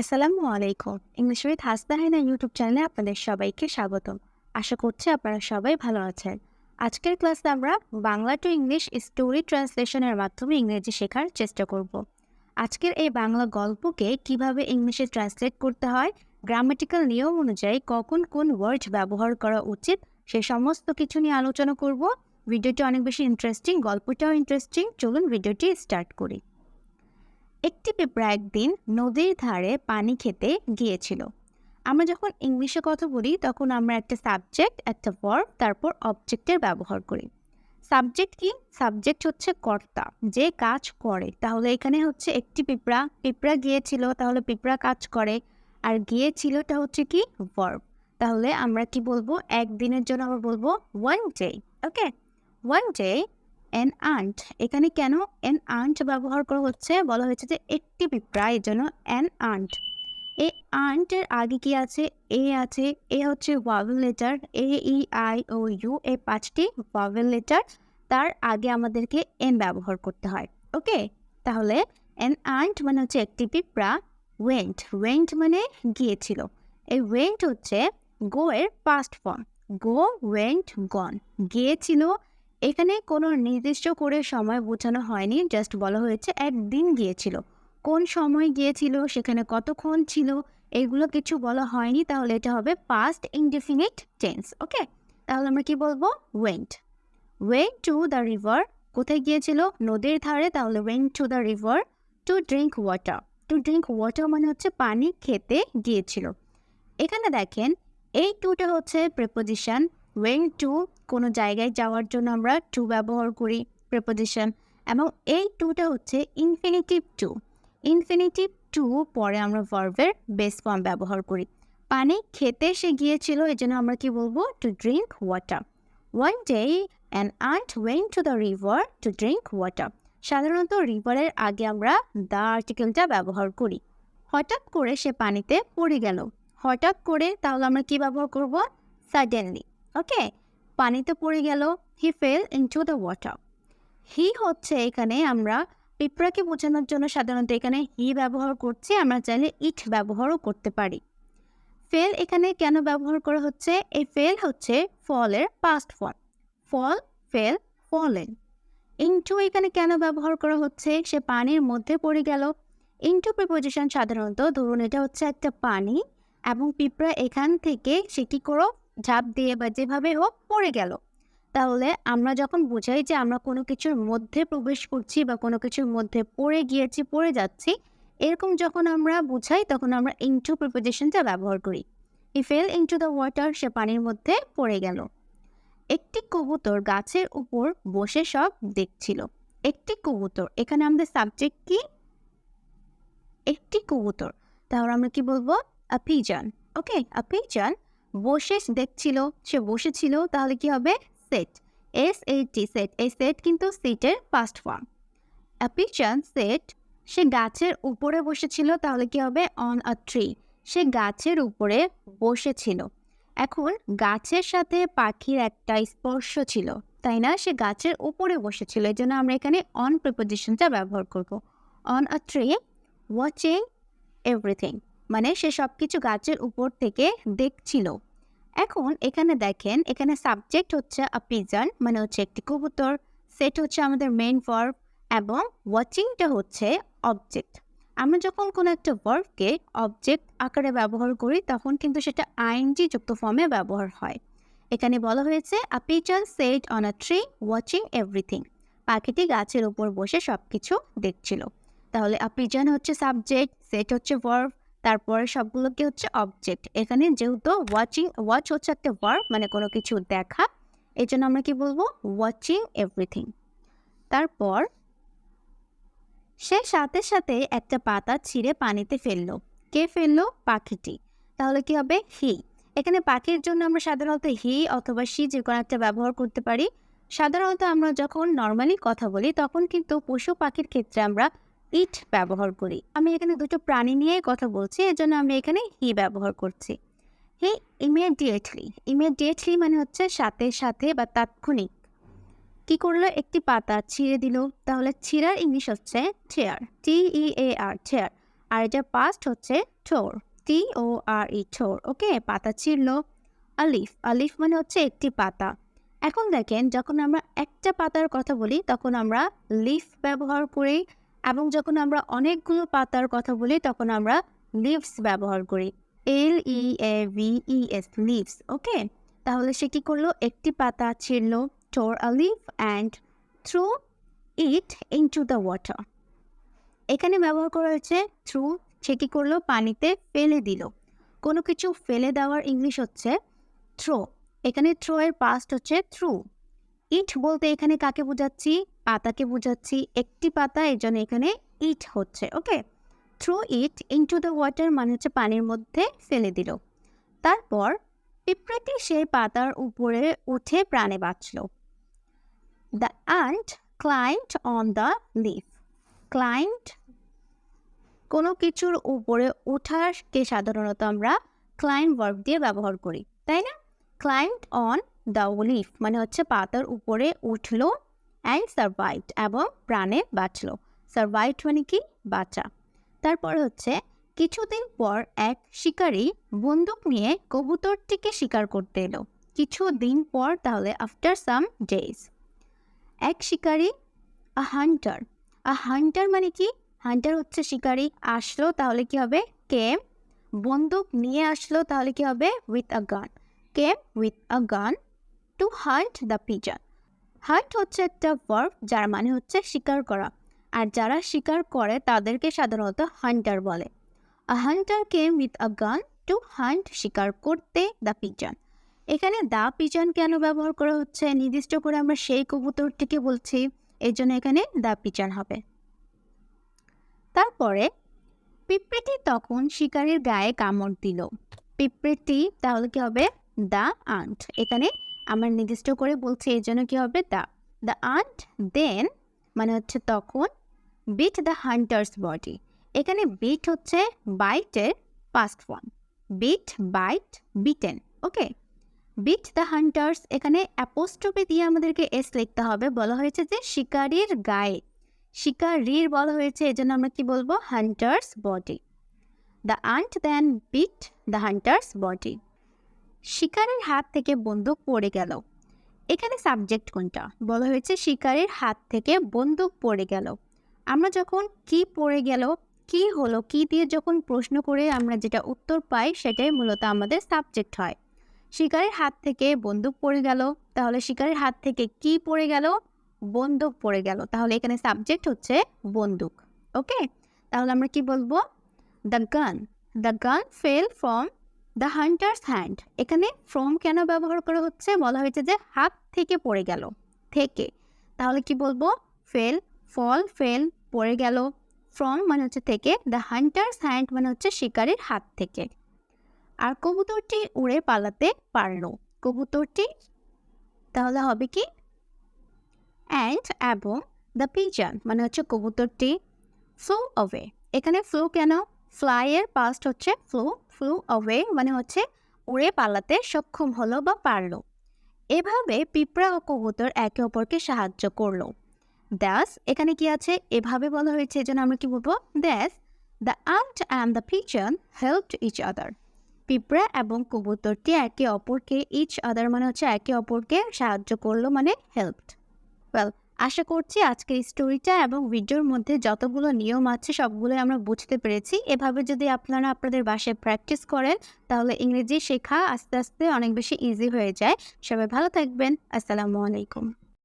আসসালামু আলাইকুম। English with হাসদাহিনা YouTube চ্যানেলে আপনাদের সবাইকে স্বাগতম। আশা করছি আপনারা সবাই ভালো আছেন। আজকের ক্লাসে আমরা বাংলা টু ইংলিশ স্টোরি ট্রান্সলেশনের মাধ্যমে ইংরেজি শেখার চেষ্টা করব। আজকের এই বাংলা গল্পকে কীভাবে ইংলিশে ট্রান্সলেট করতে হয় গ্রামাটিক্যাল নিয়ম অনুযায়ী কখন কোন ওয়ার্ড ব্যবহার করা উচিত, সে সমস্ত কিছু নিয়ে আলোচনা করব। ভিডিওটি অনেক বেশি ইন্টারেস্টিং গল্পটাও ইন্টারেস্টিং চলুন ভিডিওটি স্টার্ট করি। একটি পিঁপড়া একদিন নদীর ধারে পানি খেতে গিয়েছিল। আমরা যখন ইংলিশে কথা বলি, তখন আমরা একটা সাবজেক্ট, একটা ভার্ব, তারপর অবজেক্টের ব্যবহার করি। সাবজেক্ট কি? সাবজেক্ট হচ্ছে কর্তা, যে কাজ করে। তাহলে এখানে হচ্ছে একটি পিঁপড়া পিঁপড়া গিয়েছিল, তাহলে পিঁপড়া কাজ করে। আর গিয়েছিলটা হচ্ছে কি? ভার্ব। তাহলে আমরা কি বলব? একদিনের জন্য আমরা বলব one day okay one day an aunt এখানে কেন এন আন্ট ব্যবহার করা হচ্ছে? বলা হয়েছে যে একটি পিঁপড়া, এর জন্য এন আন্ট এ আন্টের আগে কি আছে? এ আছে, এ হচ্ছে vowel letter A E I O U এই পাঁচটি ওয়াভেল লেটার তার আগে আমাদেরকে এন ব্যবহার করতে হয়। ওকে তাহলে এন আন্ট মানে হচ্ছে একটি পিঁপড়া ওয়েন্ট ওয়েন্ট মানে গিয়েছিল। এই ওয়েন্ট হচ্ছে গো এর past form go went gone গিয়েছিল এখানে কোনো নির্দিষ্ট করে সময় বোঝানো হয়নি জাস্ট বলা হয়েছে একদিন গিয়েছিল। কোন সময় গিয়েছিল, সেখানে কতক্ষণ ছিল, এগুলো কিছু বলা হয়নি, তাহলে এটা হবে পাস্ট ইনডেফিনিট টেন্স ওকে তাহলে আমরা কি বলব? Went went to the river কোথায় গিয়েছিল? নদীর ধারে, তাহলে went to the river to drink water to drink water মানে হচ্ছে পানি খেতে গিয়েছিল। এখানে দেখেন, এই টুটা হচ্ছে প্রেপোজিশন ওয়েন টু কোনো জায়গায় যাওয়ার জন্য আমরা টু ব্যবহার করি প্রেপোজিশন এবং এই টুটা হচ্ছে ইনফিনিটিভ টু ইনফিনিটিভ টু পরে আমরা ভার্ভের বেস ফর্ম ব্যবহার করি। পানি খেতে সে গিয়েছিল এই জন্য আমরা কি বলব? To drink water one day and ant went to the river to drink water সাধারণত রিভারের আগে আমরা দ্য আর্টিকেলটা ব্যবহার করি। হঠাৎ করে সে পানিতে পড়ে গেল। হঠাৎ করে তাহলে আমরা কি ব্যবহার করব? Suddenly okay? পানিতে পড়ে গেল। He fell into the water he হচ্ছে এখানে আমরা পিঁপড়াকে বোঝানোর জন্য সাধারণত এখানে হি ব্যবহার করছি, আমরা চাইলে ইট ব্যবহারও করতে পারি। ফেল এখানে কেন ব্যবহার করা হচ্ছে? এই ফেল হচ্ছে ফলের past form fall fell fallen into এখানে কেন ব্যবহার করা হচ্ছে? সে পানির মধ্যে পড়ে গেল। ইনটু প্রিপোজিশন সাধারণত ধরুন এটা হচ্ছে একটা পানি এবং পিঁপড়া এখান থেকে সে কী করো। ঝাঁপ দিয়ে বা যেভাবে হোক পড়ে গেল। তাহলে আমরা যখন বোঝাই যে আমরা কোনো কিছুর মধ্যে প্রবেশ করছি বা কোনো কিছুর মধ্যে পড়ে গিয়েছি, পড়ে যাচ্ছি, এরকম যখন আমরা বুঝাই তখন আমরা ইনটু প্রিপোজিশনটা ব্যবহার করি। He fell into the water সে পানির মধ্যে পড়ে গেল। একটি কবুতর গাছের উপর বসে সব দেখছিল। একটি কবুতর, এখানে আমাদের সাবজেক্ট কি? একটি কবুতর। তাহলে আমরা কি বলব? আ পিজন ওকে আ পিজন বসে দেখছিল, সে বসেছিল, তাহলে কি হবে? Sat S A T sat এই সেট কিন্তু সিটের পাস্ট ফর্ম আ সেট সে গাছের উপরে বসেছিল, তাহলে কি হবে? অন আ ট্রি সে গাছের উপরে বসেছিল। এখন গাছের সাথে পাখির একটা স্পর্শ ছিল, তাই না? সে গাছের উপরে বসেছিল, এই জন্য আমরা এখানে অন প্রিপোজিশনটা ব্যবহার করব। On a tree watching everything মানে সে সব কিছু গাছের উপর থেকে দেখছিল। এখন এখানে দেখেন, এখানে সাবজেক্ট হচ্ছে আ পিজন মানে হচ্ছে একটি কবুতর। সেট হচ্ছে আমাদের মেইন ভার্ব এবং ওয়াচিংটা হচ্ছে অবজেক্ট আমরা যখন কোনো একটা ভার্বকে অবজেক্ট আকারে ব্যবহার করি, তখন কিন্তু সেটা আইনজি যুক্ত ফর্মে ব্যবহার হয়। এখানে বলা হয়েছে a pigeon sat on a tree watching everything পাখিটি গাছের উপর বসে সব কিছু দেখছিল। তাহলে আ পিজন হচ্ছে সাবজেক্ট সেট হচ্ছে ভার্ব তারপরে সবগুলোকে হচ্ছে অবজেক্ট এখানে যেহেতু ওয়াচিং ওয়াচ হচ্ছে একটা ভার্ব মানে কোনো কিছু দেখা এই জন্য আমরা কি বলব? ওয়াচিং এভরিথিং তারপর সে সাথে সাথে একটা পাতা ছিঁড়ে পানিতে ফেলল। কে ফেলল? পাখিটি। তাহলে কি হবে? হি এখানে পাখির জন্য আমরা সাধারণত হি অথবা সি যে কোনো একটা ব্যবহার করতে পারি। সাধারণত আমরা যখন নর্মালি কথা বলি, তখন কিন্তু পশু পাখির ক্ষেত্রে আমরা ইট ব্যবহার করি। আমি এখানে দুটো প্রাণী নিয়েই কথা বলছি, এজন্য আমি এখানে হি ব্যবহার করছি। হি ইমিডিয়েটলি ইমিডিয়েটলি মানে হচ্ছে সাথে সাথে বা তাৎক্ষণিক। কি করল? একটি পাতা ছিঁড়ে দিল। তাহলে ছিঁড়ার ইংলিশ হচ্ছে tear T E A R tear আর এটা পাস্ট হচ্ছে ঠোর টি ও আর ই ঠোর ওকে, পাতা ছিঁড়ল। আলিফ আলিফ মানে হচ্ছে একটি পাতা। এখন দেখেন, যখন আমরা একটা পাতার কথা বলি, তখন আমরা লিফ ব্যবহার করি এবং যখন আমরা অনেকগুলো পাতার কথা বলি, তখন আমরা লিভস ব্যবহার করি। L E A V E S leaves okay তাহলে সে কী করল? একটি পাতা ছিঁড়ল tore a leaf and threw it into the water এখানে ব্যবহার করা হয়েছে থ্রু সে কী করল? পানিতে ফেলে দিল। কোনো কিছু ফেলে দেওয়ার ইংলিশ হচ্ছে থ্রো এখানে থ্রো এর পাস্ট হচ্ছে থ্রু ইট বলতে এখানে কাকে বোঝাচ্ছি? পাতাকে বোঝাচ্ছি, একটি পাতা এর জন্য এখানে ইট হচ্ছে, okay? Threw it into the water মানে হচ্ছে পানির মধ্যে ফেলে দিল। তারপর পিঁপড়েটি সেই পাতার উপরে উঠে প্রাণে বাঁচল। The ant climbed on the leaf climbed কোনো কিছুর উপরে ওঠাকে সাধারণত আমরা ক্লাইন্ট ভার্ব দিয়ে ব্যবহার করি, তাই না? ক্লাইম্ট অন দ্য লিফ মানে হচ্ছে পাতার উপরে উঠল অ্যান্ড সার্ভাইভড এবং প্রাণে বাঁচল। সার্ভাইভড মানে কি? বাঁচা। তারপর হচ্ছে, কিছুদিন পর এক শিকারী বন্দুক নিয়ে কবুতরটিকে শিকার করতে এলো। কিছুদিন পর তাহলে আফটার সাম ডেজ এক শিকারী আ হান্টার আ হান্টার মানে কি? হান্টার হচ্ছে শিকারী। আসলো তাহলে কি হবে? কেম বন্দুক নিয়ে আসলো তাহলে কি হবে? উইথ আ গান came with a gun to hunt the pigeon hunt হচ্ছে একটা ভার্ব যার মানে হচ্ছে শিকার করা। আর যারা শিকার করে তাদেরকে সাধারণত হান্টার বলে। আ Hunter came with a gun to hunt শিকার করতে দ্য পিজন এখানে দ্য পিজন কেন ব্যবহার করা হচ্ছে? নির্দিষ্ট করে আমরা সেই কবুতরটিকে বলছি। এই জন্য এখানে দ্য পিজন হবে। তারপরে পিঁপড়েটি তখন শিকারের গায়ে কামড় দিল। পিঁপড়েটি তাহলে কি হবে? দ্য আন্ট এখানে আমরা নির্দিষ্ট করে বলছি এই জন্য কী হবে? দ্য দ্য আন্ট দেন মানে হচ্ছে তখন বিট দ্য হান্টার্স বডি এখানে বিট হচ্ছে বাইটের past form bit bite bitten okay bit the hunter's এখানে অ্যাপোস্ট্রপি দিয়ে আমাদেরকে এস লিখতে হবে। বলা হয়েছে যে শিকারির গায়ে, শিকারির বলা হয়েছে এই জন্য আমরা কি বলব? Hunter's body the ant then bit the hunter's body শিকারের হাত থেকে বন্দুক পড়ে গেল। এখানে সাবজেক্ট কোনটা? বলা হয়েছে শিকারের হাত থেকে বন্দুক পড়ে গেল। আমরা যখন কি পড়ে গেল, কি হলো, কি দিয়ে যখন প্রশ্ন করে আমরা যেটা উত্তর পাই সেটাই মূলত আমাদের সাবজেক্ট হয়। শিকারের হাত থেকে বন্দুক পড়ে গেল, তাহলে শিকারের হাত থেকে কি পড়ে গেল? বন্দুক পড়ে গেল। তাহলে এখানে সাবজেক্ট হচ্ছে বন্দুক। ওকে তাহলে আমরা কি বলব? The gun the gun fell from the hunter's hand এখানে ফ্রম কেন ব্যবহার করা হচ্ছে? বলা হয়েছে যে হাত থেকে পড়ে গেল। থেকে। তাহলে কি বলব? ফেল ফল ফেল পড়ে গেল। ফ্রম মানে হচ্ছে থেকে। দ্য হান্টার্স হ্যান্ড মানে হচ্ছে শিকারের হাত থেকে। আর কবুতরটি উড়ে পালাতে পারল। কবুতরটি তাহলে হবে কি? অ্যান্ড এবং দ্য পিজন মানে হচ্ছে কবুতরটি। ফ্লো অওয়ে এখানে ফ্লো কেন? ফ্লাইয়ের পাস্ট হচ্ছে ফ্লো ফ্লু অওয়ে মানে হচ্ছে উড়ে পালাতে সক্ষম হলো বা পারল। এভাবে পিঁপড়া ও কবুতর একে অপরকে সাহায্য করল। দ্যাস এখানে কি আছে? এভাবে বলা হয়েছে, এই জন্য আমরা কি বলব? Thus the ant and the pigeon helped each other পিঁপড়া এবং কবুতরটি একে অপরকে ইচ আদার মানে হচ্ছে একে অপরকে সাহায্য করল মানে হেল্পড ওয়েল আশা করছি আজকের স্টোরিটা এবং ভিডিওর মধ্যে যতগুলো নিয়ম আছে সবগুলোই আমরা বুঝতে পেরেছি। এভাবে যদি আপনারা আপনাদের বাসায় প্র্যাকটিস করেন, তাহলে ইংরেজি শেখা আস্তে আস্তে অনেক বেশি ইজি হয়ে যায়। সবাই ভালো থাকবেন। আসসালামু আলাইকুম।